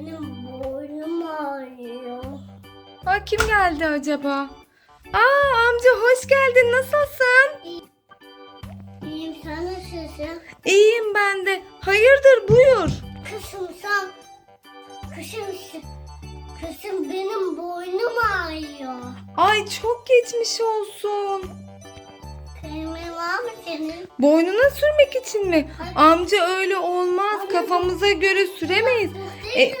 Benim boynum ağrıyor. Aa, kim geldi acaba? Aa amca hoş geldin. Nasılsın? İyiyim sen nasılsın? İyiyim ben de. Hayırdır buyur. Kızım sen. Kızım. Kızım benim boynum ağrıyor. Ay çok geçmiş olsun. Kremin var mı senin? Boynuna sürmek için mi? Amca öyle olmaz. Kafamıza göre süremeyiz. E,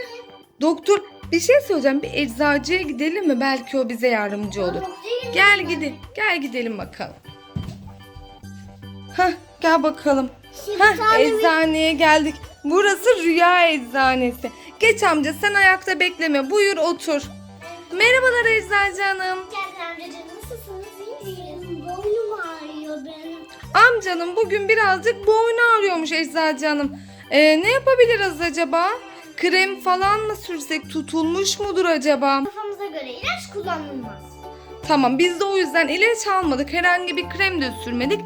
doktor bir şey söyleyeceğim. Bir eczacıya gidelim mi? Belki o bize yardımcı olur. Gel gidelim. Gel gidelim bakalım. Hah gel bakalım. Hah eczaneye geldik. Burası Rüya Eczanesi. Geç amca sen ayakta bekleme. Buyur otur. Merhabalar eczacı hanım. Gel amcacığım nasılsınız? İyi? Boynum ağrıyor benim. Amcanın bugün birazcık boynu ağrıyormuş eczacı hanım. Ee, ne yapabiliriz acaba? Krem falan mı sürsek tutulmuş mudur acaba? Kafamıza göre ilaç kullanılmaz. Tamam biz de o yüzden ilaç almadık. Herhangi bir krem de sürmedik.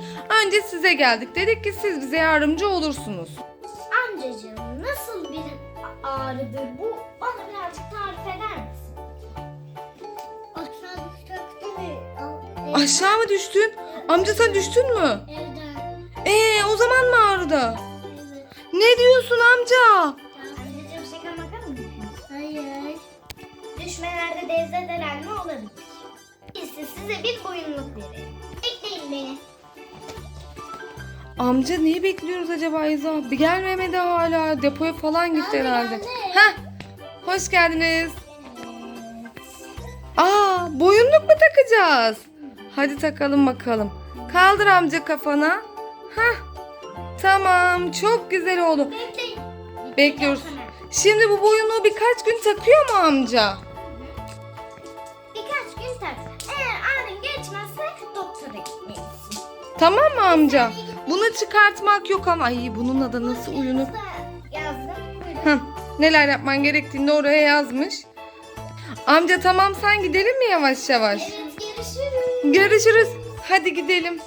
Önce size geldik. Dedik ki siz bize yardımcı olursunuz. Amcacığım nasıl bir ağrıdır bu? Bana birazcık tarif eder misin? Aşağı mı düştün? Amca sen düştün mü? Evden. Ee o zaman mı ağrıdı? Evet. Ne diyorsun amca? Düşmelerde devzedelenme olabilir. De size bir boyunluk verelim. Bekleyin beni. Amca neyi bekliyoruz acaba İza? Bir gelmemedi hala. Depoya falan gitti Abi, herhalde. geldi. Heh. Hoş geldiniz. Aa, boyunluk mu takacağız? Hadi takalım bakalım. Kaldır amca kafana. Hah. Tamam, çok güzel oldu. Bekleyin. Bekliyoruz. Şimdi bu boyunluğu birkaç gün takıyor mu amca? Tamam mı amca? Bunu çıkartmak yok ama ay bunun adı nasıl uyunur? Heh, neler yapman gerektiğini oraya yazmış. Amca tamam sen gidelim mi yavaş yavaş? Görüşürüz. Görüşürüz. Hadi gidelim.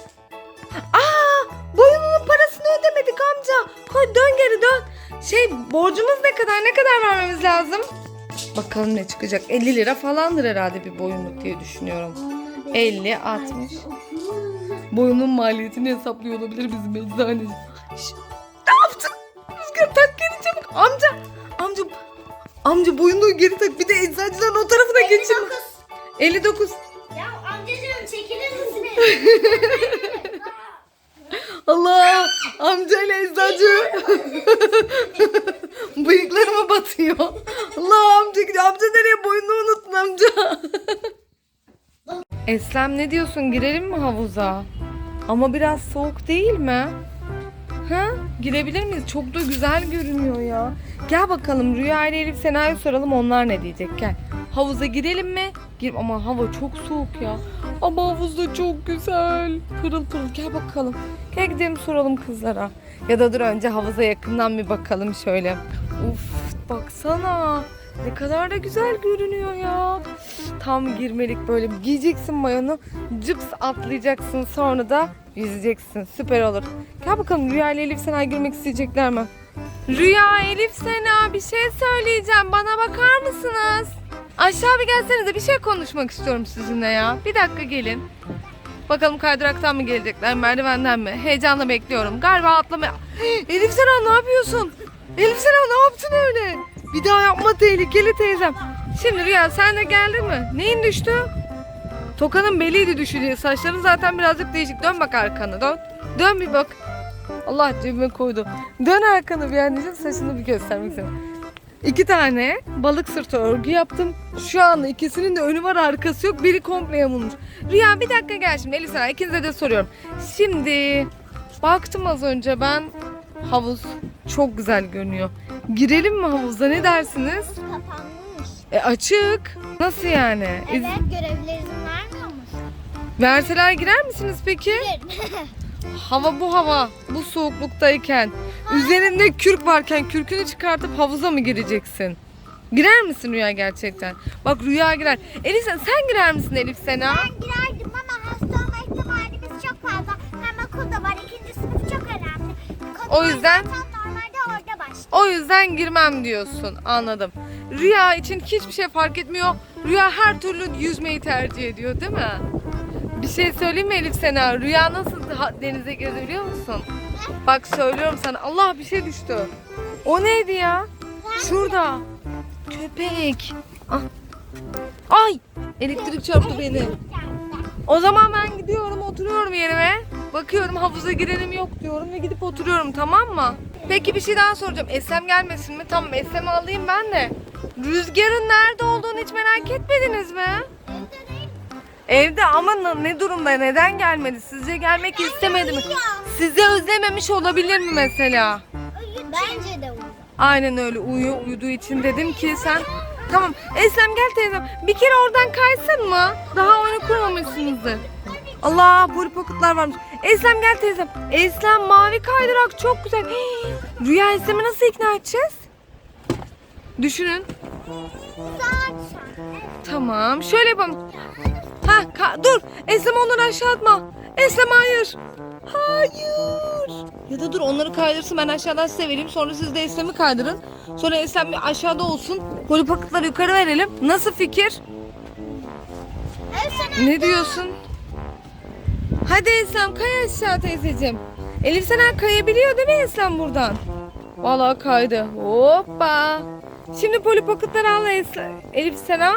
Aa, boyunun parasını ödemedik amca. Koy dön geri dön. Şey borcumuz ne kadar ne kadar vermemiz lazım? Bakalım ne çıkacak. 50 lira falandır herhalde bir boyunluk diye düşünüyorum. 50, 60. Boyunun maliyetini hesaplıyor olabilir bizim eczaneci. Ne yaptın? Rüzgar tak geri çabuk. Amca. Amca. Amca boyunluğu geri tak. Bir de eczacıların o tarafına geçirme. 59. 59. Ya amcacığım çekilir misiniz? Allah amcayla eczacı bıyıklarıma batıyor. Allah amca. Amca nereye boyunu unuttun amca. Eslem ne diyorsun girelim mi havuza? Ama biraz soğuk değil mi? Ha? Girebilir miyiz? Çok da güzel görünüyor ya. Gel bakalım Rüya ile Elif Sena'ya soralım onlar ne diyecek gel. Havuza girelim mi? Gir ama hava çok soğuk ya. Ama havuz da çok güzel. Pırıl pırıl gel bakalım. Gel gidelim soralım kızlara. Ya da dur önce havuza yakından bir bakalım şöyle. Uf baksana. Ne kadar da güzel görünüyor ya. Tam girmelik böyle giyeceksin mayonu. Cıps atlayacaksın sonra da yüzeceksin. Süper olur. Gel bakalım Rüya ile Elif Sena girmek isteyecekler mi? Rüya Elif Sena bir şey söyleyeceğim. Bana bakar mısınız? Aşağı bir gelsenize bir şey konuşmak istiyorum sizinle ya. Bir dakika gelin. Bakalım kaydıraktan mı gelecekler, merdivenden mi? Heyecanla bekliyorum. Galiba atlamaya... Elif Sena ne yapıyorsun? Elif Sena ne yaptın öyle? Bir daha yapma tehlikeli teyzem. Şimdi Rüya sen de geldin mi? Neyin düştü? Tokanın beliydi düşürdüğü. Saçların zaten birazcık değişik. Dön bak arkana dön. Dön bir bak. Allah cebime koydu. Dön arkanı bir anneciğim saçını bir göstermek istiyorum. İki tane balık sırtı örgü yaptım. Şu anda ikisinin de önü var arkası yok. Biri komple yamulmuş. Rüya bir dakika gel şimdi Elif sana ikinize de soruyorum. Şimdi baktım az önce ben havuz çok güzel görünüyor. Girelim mi havuza ne dersiniz? Kapanmış. E açık. Nasıl yani? İz- Evet görevli izin vermiyormuş. verseler girer misiniz peki? Hava bu hava. Bu soğukluktayken. Üzerinde kürk varken kürkünü çıkartıp havuza mı gireceksin? Girer misin Rüya gerçekten? Bak Rüya girer. Elif sen, sen girer misin Elif Sena? Ben girerdim O yüzden- Zaten normalde orada başlıyor. O yüzden girmem diyorsun. Anladım. Rüya için hiçbir şey fark etmiyor. Rüya her türlü yüzmeyi tercih ediyor değil mi? Bir şey söyleyeyim mi Elif sana? Rüya nasıl ha- denize girdi biliyor musun? Bak söylüyorum sana. Allah bir şey düştü. O neydi ya? Şurada. Köpek. Ah. Ay! Elektrik çarptı beni. O zaman ben gidiyorum oturuyorum yerime. Bakıyorum havuza girelim yok diyorum ve gidip oturuyorum tamam mı? Peki bir şey daha soracağım. Eslem gelmesin mi? Tamam Eslem'i alayım ben de. Rüzgarın nerede olduğunu hiç merak etmediniz mi? Evde ama ne durumda? Neden gelmedi? Sizce gelmek istemedi mi? Sizi özlememiş olabilir mi mesela? Bence de uyuyor. Aynen öyle uyuyor uyuduğu için dedim ki sen Tamam Eslem gel teyzem bir kere oradan kaysın mı? Daha oyunu kurmamışsınızdır. Allah Polly Pocket'lar varmış. Eslem gel teyzem. Eslem mavi kaydırak çok güzel. Hii, Rüya Eslem'i nasıl ikna edeceğiz? Düşünün. Tamam şöyle yapalım. Ha dur Eslem onları aşağı atma. Eslem hayır. Hayır. Ya da dur onları kaydırsın ben aşağıdan size vereyim. Sonra siz de Eslem'i kaydırın. Sonra Eslem bir aşağıda olsun. Polly Pocket'ları yukarı verelim. Nasıl fikir? Ne diyorsun? Hadi Eslem kay aşağı teyzeciğim. Elif Sena kayabiliyor değil mi Eslem buradan? Vallahi kaydı. Hoppa. Şimdi Polly Pocket'ları al Esle- Elif Sena.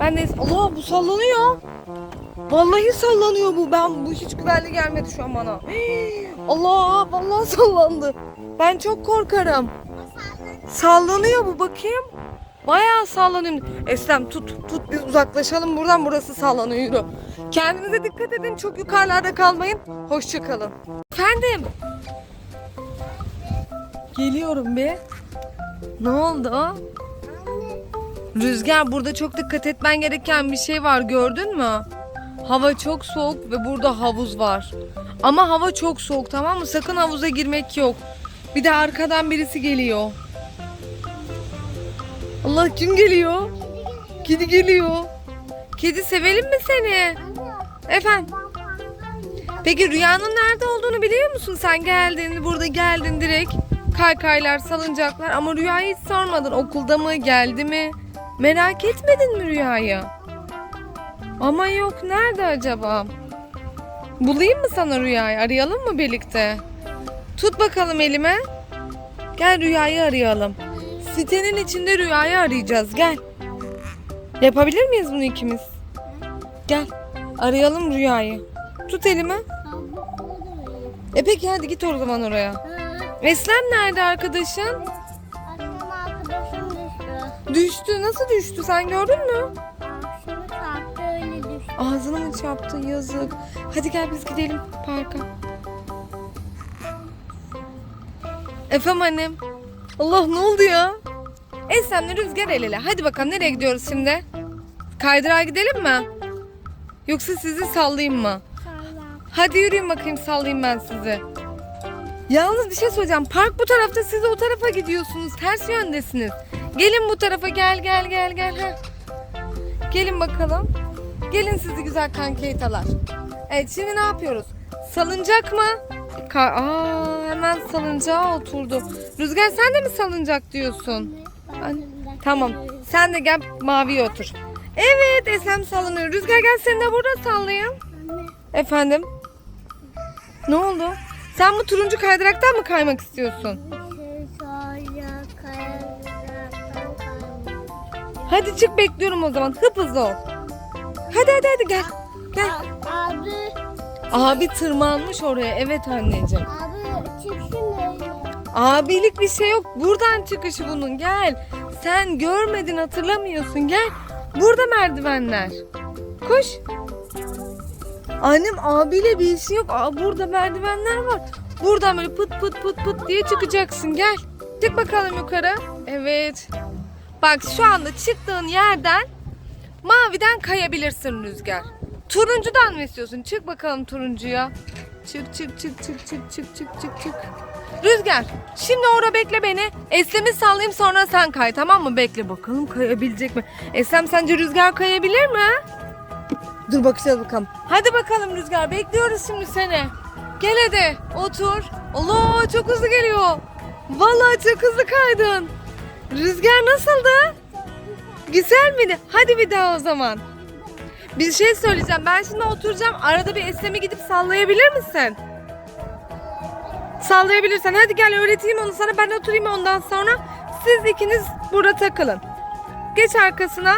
Ben de Allah bu sallanıyor. Vallahi sallanıyor bu. Ben bu hiç güvenli gelmedi şu an bana. Allah vallahi sallandı. Ben çok korkarım. Sallanıyor bu bakayım. Bayağı sallanıyor. Eslem tut tut biz uzaklaşalım buradan burası sallanıyor yürü. Kendinize dikkat edin çok yukarılarda kalmayın. Hoşçakalın. Efendim. Geliyorum bir. Ne oldu? Rüzgar burada çok dikkat etmen gereken bir şey var gördün mü? Hava çok soğuk ve burada havuz var. Ama hava çok soğuk tamam mı? Sakın havuza girmek yok. Bir de arkadan birisi geliyor. Allah kim geliyor? Kedi geliyor. Kedi sevelim mi seni? Efendim? Peki rüyanın nerede olduğunu biliyor musun? Sen geldin, burada geldin direkt. Kaykaylar, salıncaklar ama rüyayı hiç sormadın. Okulda mı, geldi mi? Merak etmedin mi rüyayı? Ama yok, nerede acaba? Bulayım mı sana rüyayı? Arayalım mı birlikte? Tut bakalım elime. Gel rüyayı arayalım. Sitenin içinde rüyayı arayacağız. Gel. Yapabilir miyiz bunu ikimiz? Gel. Arayalım rüyayı. Tut elimi. E peki hadi git o zaman oraya. Eslem nerede arkadaşın? Arkadaşım düştü. Düştü. Nasıl düştü? Sen gördün mü? Şimdi kalktı öyle düştü. Ağzını mı çarptı? Yazık. Hadi gel biz gidelim parka. Efendim annem. Allah ne oldu ya? Eslem'le Rüzgar el ele. Hadi bakalım nereye gidiyoruz şimdi? Kaydırağa gidelim mi? Yoksa sizi sallayayım mı? Hadi yürüyün bakayım sallayayım ben sizi. Yalnız bir şey söyleyeceğim. Park bu tarafta siz o tarafa gidiyorsunuz. Ters yöndesiniz. Gelin bu tarafa gel gel gel gel. Heh. Gelin bakalım. Gelin sizi güzel kankeytalar. Evet şimdi ne yapıyoruz? Salıncak mı? Ka- Aa, hemen salıncağa oturdu. Rüzgar sen de mi salıncak diyorsun? Tamam. Sen de gel maviye otur. Evet Eslem sallanıyor. Rüzgar gel seni de burada sallayayım. Anne. Efendim? Ne oldu? Sen bu turuncu kaydıraktan mı kaymak istiyorsun? Hadi çık bekliyorum o zaman. Hıp hızlı ol. Hadi hadi hadi gel. Gel. Abi. Abi tırmanmış oraya. Evet anneciğim. Abi çıksın öyle. Abilik bir şey yok. Buradan çıkışı bunun. Gel. Sen görmedin hatırlamıyorsun. Gel. Burada merdivenler. Koş. Annem abiyle bir işin yok. Aa, burada merdivenler var. Buradan böyle pıt pıt pıt pıt diye çıkacaksın. Gel. Çık bakalım yukarı. Evet. Bak şu anda çıktığın yerden maviden kayabilirsin Rüzgar. Turuncudan mı istiyorsun? Çık bakalım turuncuya. Çık çık çık çık çık çık çık çık çık. Rüzgar şimdi orada bekle beni. Eslem'i sallayayım sonra sen kay tamam mı? Bekle bakalım kayabilecek mi? Eslem sence Rüzgar kayabilir mi? Dur bakacağız bakalım. Hadi bakalım Rüzgar bekliyoruz şimdi seni. Gel hadi otur. Allah çok hızlı geliyor. Vallahi çok hızlı kaydın. Rüzgar nasıldı? Güzel miydi? Hadi bir daha o zaman. Bir şey söyleyeceğim. Ben şimdi oturacağım. Arada bir Eslem'i gidip sallayabilir misin? Sallayabilirsen. Hadi gel öğreteyim onu sana. Ben oturayım ondan sonra. Siz ikiniz burada takılın. Geç arkasına.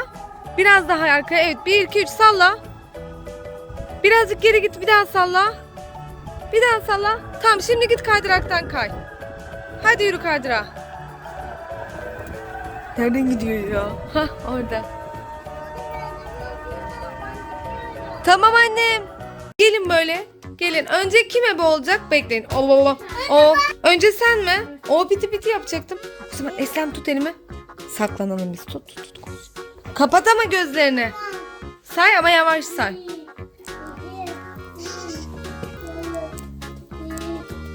Biraz daha arkaya. Evet. 1, 2, 3 salla. Birazcık geri git. Bir daha salla. Bir daha salla. Tamam şimdi git kaydıraktan kay. Hadi yürü kaydıra. Nereden gidiyor ya? Hah orada. Tamam annem. Gelin böyle. Gelin. Önce kim ebe olacak? Bekleyin. O baba. O. Önce sen mi? O piti piti yapacaktım. O zaman Eslem tut elimi. Saklanalım biz. Tut tut tut. Kapat ama gözlerini. Say ama yavaş say.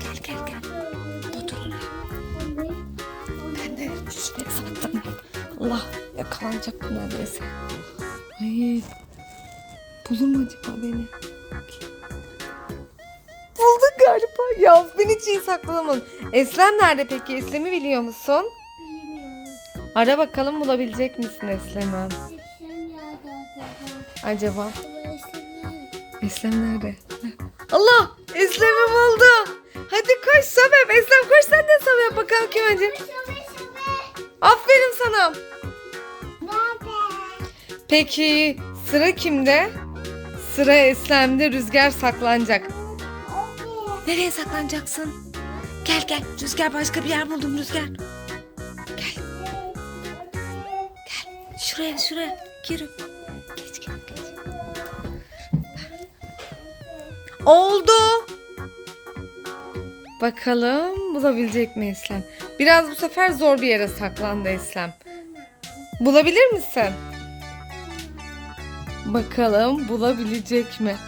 Gel gel gel. Otur. Ben de şuraya saklanayım. Allah yakalanacak bu neredeyse. Ay. Bulur mu acaba beni? Ya ben hiç iyi saklanamadım. Eslem nerede peki? Eslem'i biliyor musun? Ara bakalım bulabilecek misin Eslem'i? Acaba? Eslem nerede? Allah! Eslem'i buldu. Hadi koş Sabep. Eslem koş sen de Sabep. Bakalım kim önce. Aferin sana. Peki sıra kimde? Sıra Eslem'de Rüzgar saklanacak. Nereye saklanacaksın? Gel gel. Rüzgar başka bir yer buldum Rüzgar. Gel. Gel. Şuraya şuraya. Gir. Geç geç geç. Oldu. Bakalım bulabilecek mi Eslem? Biraz bu sefer zor bir yere saklandı Eslem. Bulabilir misin? Bakalım bulabilecek mi?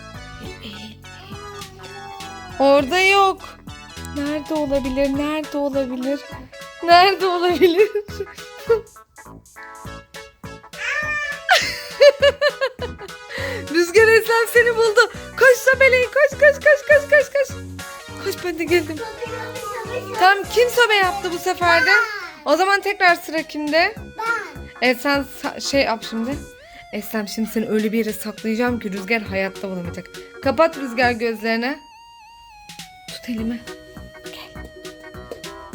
Orada yok. Nerede olabilir? Nerede olabilir? Nerede olabilir? Rüzgar Eslem seni buldu. Koş Sabeleyin koş koş koş koş koş koş. Koş ben de geldim. Tamam kim sobe yaptı bu sefer de? O zaman tekrar sıra kimde? Evet sen sa- şey yap şimdi. Eslem şimdi seni öyle bir yere saklayacağım ki Rüzgar hayatta bulamayacak. Kapat Rüzgar gözlerini. Tut elimi. Gel.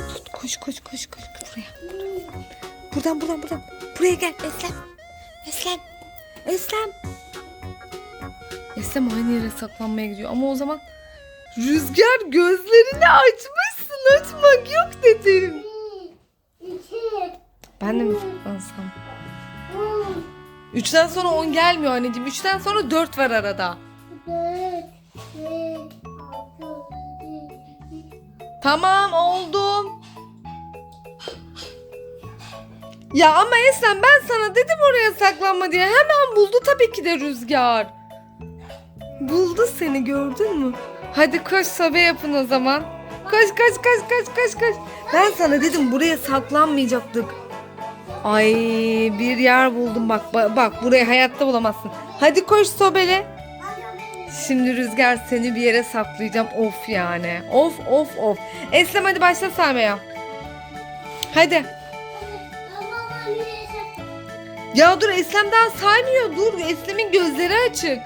Tut koş koş koş koş buraya. Buradan buradan buradan. Buraya gel Eslem. Eslem. Eslem. Eslem aynı yere saklanmaya gidiyor ama o zaman Rüzgar gözlerini açmışsın açmak yok dedim. Ben de mi saklansam? Üçten sonra on gelmiyor anneciğim. Üçten sonra dört var arada. Tamam oldu. Ya ama Eslem ben sana dedim oraya saklanma diye. Hemen buldu tabii ki de Rüzgar. Buldu seni gördün mü? Hadi koş sobe yapın o zaman. Koş koş koş koş koş koş. Ben sana dedim buraya saklanmayacaktık. Ay bir yer buldum bak ba- bak burayı hayatta bulamazsın. Hadi koş sobele. Şimdi Rüzgar seni bir yere saklayacağım. Of yani. Of of of. Eslem hadi başla saymaya. Hadi. Ya dur Eslem daha saymıyor. Dur Eslem'in gözleri açık.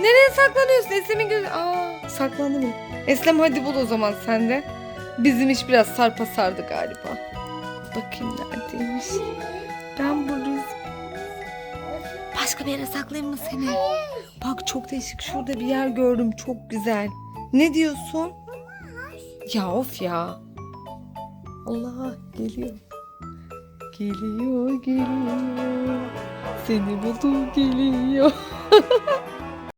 Nereye saklanıyorsun? Eslem'in gözü... Aa saklandı mı? Eslem hadi bul o zaman sen de. Bizim iş biraz sarpa sardı galiba. Bakayım neredeymiş. Ben bu Rüz... Başka bir yere saklayayım mı seni? Bak çok değişik. Şurada bir yer gördüm. Çok güzel. Ne diyorsun? Ya of ya. Allah geliyor. Geliyor geliyor. Seni buldu geliyor.